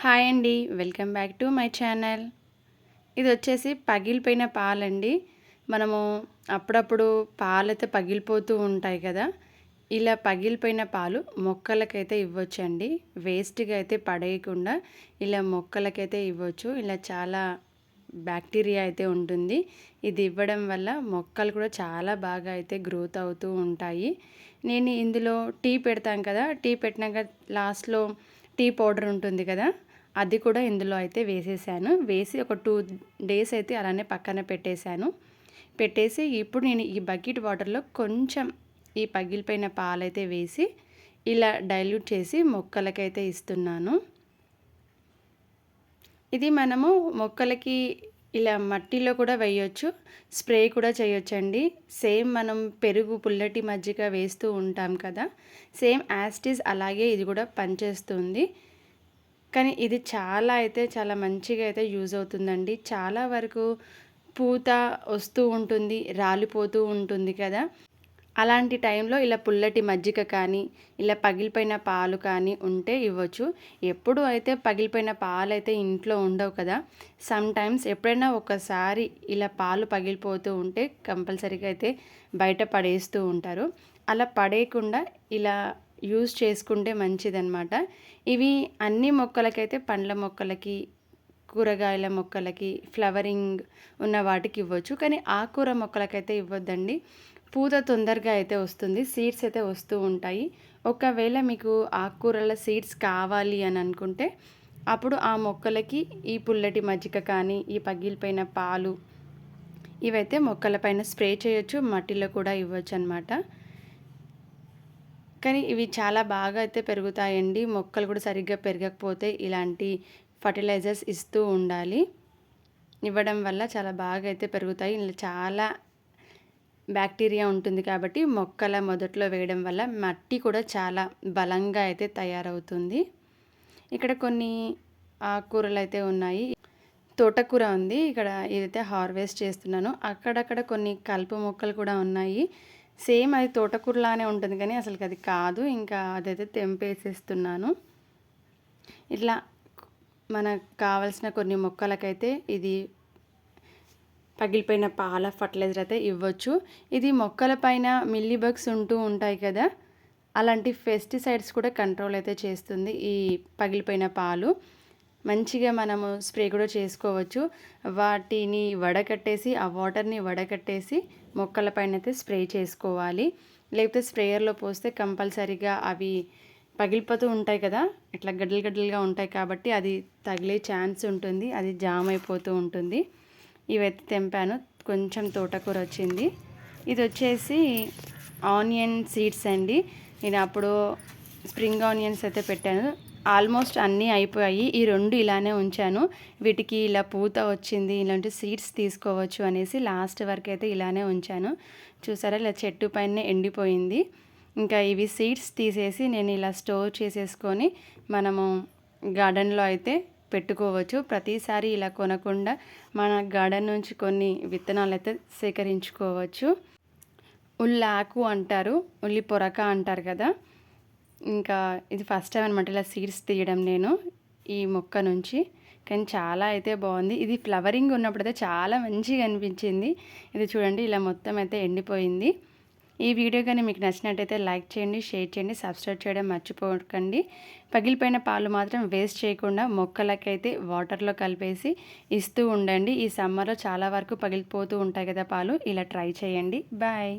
Hi అండి welcome back to my channel. ఇది వచ్చేసి పగిలిపోయిన పాలండి. మనము అప్పుడప్పుడు పాలైతే పగిలిపోతూ ఉంటాయి కదా ఇలా పగిలిపోయిన పాలు మొక్కలకైతే ఇవ్వచ్చండి. వేస్ట్గా అయితే పడేయకుండా ఇలా మొక్కలకైతే ఇవ్వచ్చు. ఇలా చాలా బ్యాక్టీరియా అయితే ఉంటుంది. ఇది ఇవ్వడం వల్ల మొక్కలు కూడా చాలా బాగా అయితే గ్రోత్ అవుతూ ఉంటాయి. నేను ఇందులో టీ పెడతాను కదా టీ పెట్టినాక లాస్ట్లో టీ పౌడర్ ఉంటుంది కదా అది కూడా ఇందులో అయితే వేసేసాను. వేసి ఒక టూ డేస్ అయితే అలానే పక్కన పెట్టేశాను. పెట్టేసి ఇప్పుడు నేను ఈ బకెట్ వాటర్లో కొంచెం ఈ పగిలిపోయిన పాలైతే వేసి ఇలా డైల్యూట్ చేసి మొక్కలకైతే ఇస్తున్నాను. ఇది మనము మొక్కలకి ఇలా మట్టిలో కూడా వేయొచ్చు స్ప్రే కూడా చేయొచ్చండి. సేమ్ మనం పెరుగు పుల్లటి మజ్జిగ వేస్తూ ఉంటాం కదా సేమ్ యాస్టిస్ అలాగే ఇది కూడా పనిచేస్తుంది. కానీ ఇది చాలా అయితే చాలా మంచిగా అయితే యూజ్ అవుతుందండి. చాలా వరకు పూత వస్తూ ఉంటుంది రాలిపోతూ ఉంటుంది కదా. అలాంటి టైంలో ఇలా పుల్లటి మజ్జిగ కానీ ఇలా పగిలిపోయిన పాలు కానీ ఉంటే ఇవ్వచ్చు. ఎప్పుడు అయితే పగిలిపోయిన పాలు అయితే ఇంట్లో ఉండవు కదా. సమ్ టైమ్స్ ఎప్పుడైనా ఒకసారి ఇలా పాలు పగిలిపోతూ ఉంటే కంపల్సరీగా అయితే బయట పడేస్తూ ఉంటారు. అలా పడేయకుండా ఇలా యూజ్ చేసుకుంటే మంచిదన్నమాట. ఇవి అన్ని మొక్కలకైతే పండ్ల మొక్కలకి కూరగాయల మొక్కలకి ఫ్లవరింగ్ ఉన్న వాటికి ఇవ్వచ్చు. కానీ ఆకుకూర మొక్కలకైతే ఇవ్వద్దండి. పూత తొందరగా అయితే వస్తుంది. సీడ్స్ అయితే వస్తూ ఉంటాయి. ఒకవేళ మీకు ఆకుకూరల సీడ్స్ కావాలి అని అనుకుంటే అప్పుడు ఆ మొక్కలకి ఈ పుల్లటి మజ్జిగ కానీ ఈ పగిలిపోయిన పాలు ఇవైతే మొక్కలపైన స్ప్రే చేయొచ్చు. మట్టిలో కూడా ఇవ్వచ్చు అనమాట కానీ ఇవి చాలా బాగా అయితే పెరుగుతాయండి. మొక్కలు కూడా సరిగ్గా పెరగకపోతే ఇలాంటి ఫర్టిలైజర్స్ ఇస్తూ ఉండాలి. ఇవ్వడం వల్ల చాలా బాగా అయితే పెరుగుతాయి. ఇలా చాలా బ్యాక్టీరియా ఉంటుంది కాబట్టి మొక్కల మొదట్లో వేయడం వల్ల మట్టి కూడా చాలా బలంగా అయితే తయారవుతుంది. ఇక్కడ కొన్ని ఆకుకూరలు అయితే ఉన్నాయి. తోటకూర ఉంది. ఇక్కడ ఇదైతే హార్వెస్ట్ చేస్తున్నాను అక్కడక్కడ కొన్ని కలుపు మొక్కలు కూడా ఉన్నాయి. సేమ్ అది తోటకూరలానే ఉంటుంది కానీ అసలు అది కాదు. ఇంకా అదైతే తెంపేసేస్తున్నాను. ఇట్లా మనకు కావలసిన కొన్ని మొక్కలకైతే ఇది పగిలిపోయిన పాల ఫర్టిలైజర్ అయితే ఇవ్వచ్చు. ఇది మొక్కల పైన మిల్లీ బగ్స్ ఉంటూ ఉంటాయి కదా అలాంటి పెస్టిసైడ్స్ కూడా కంట్రోల్ అయితే చేస్తుంది ఈ పగిలిపోయిన పాలు. మంచిగా మనము స్ప్రే కూడా చేసుకోవచ్చు. వాటిని వడకట్టేసి ఆ వాటర్ని వడకట్టేసి మొక్కల పైన అయితే స్ప్రే చేసుకోవాలి. లేకపోతే స్ప్రేయర్లో పోస్తే కంపల్సరీగా అవి పగిలిపోతూ ఉంటాయి కదా? ఇట్లా గడ్డలు గడ్డలుగా ఉంటాయి కాబట్టి అది తగిలే ఛాన్స్ ఉంటుంది. అది జామ్ అయిపోతూ ఉంటుంది. ఇవైతే తెంపాను. కొంచెం తోటకూర వచ్చింది. ఇది వచ్చేసి ఆనియన్ సీడ్స్ అండి. నేను అప్పుడు స్ప్రింగ్ ఆనియన్స్ అయితే పెట్టాను. ఆల్మోస్ట్ అన్నీ అయిపోయాయి. ఈ రెండు ఇలానే ఉంచాను. వీటికి ఇలా పూత వచ్చింది ఇలాంటి సీడ్స్ తీసుకోవచ్చు అనేసి లాస్ట్ వరకు అయితే ఇలానే ఉంచాను. చూసారా ఇలా చెట్టు పైన ఎండిపోయింది. ఇంకా ఇవి సీడ్స్ తీసేసి నేను ఇలా స్టోర్ చేసేసుకొని మనము గార్డెన్లో అయితే పెట్టుకోవచ్చు. ప్రతిసారి ఇలా కొనకుండా మన గార్డెన్ నుంచి కొన్ని విత్తనాలు అయితే సేకరించుకోవచ్చు. ఉల్లాకు అంటారు ఉల్లి పొరక అంటారు కదా. ఇంకా ఇది ఫస్ట్ టైం అనమాట ఇలా సీడ్స్ తీయడం నేను ఈ మొక్క నుంచి. కానీ చాలా అయితే బాగుంది. ఇది ఫ్లవరింగ్ ఉన్నప్పుడు అయితే చాలా మంచిగా అనిపించింది. ఇది చూడండి ఇలా మొత్తం అయితే ఎండిపోయింది. ఈ వీడియో కానీ మీకు నచ్చినట్టయితే లైక్ చేయండి షేర్ చేయండి సబ్స్క్రైబ్ చేయడం మర్చిపోకండి. పగిలిపోయిన పాలు మాత్రం వేస్ట్ చేయకుండా మొక్కలకైతే వాటర్లో కలిపేసి ఇస్తూ ఉండండి. ఈ సమ్మర్లో చాలా వరకు పగిలిపోతూ ఉంటాయి కదా పాలు. ఇలా ట్రై చేయండి. బాయ్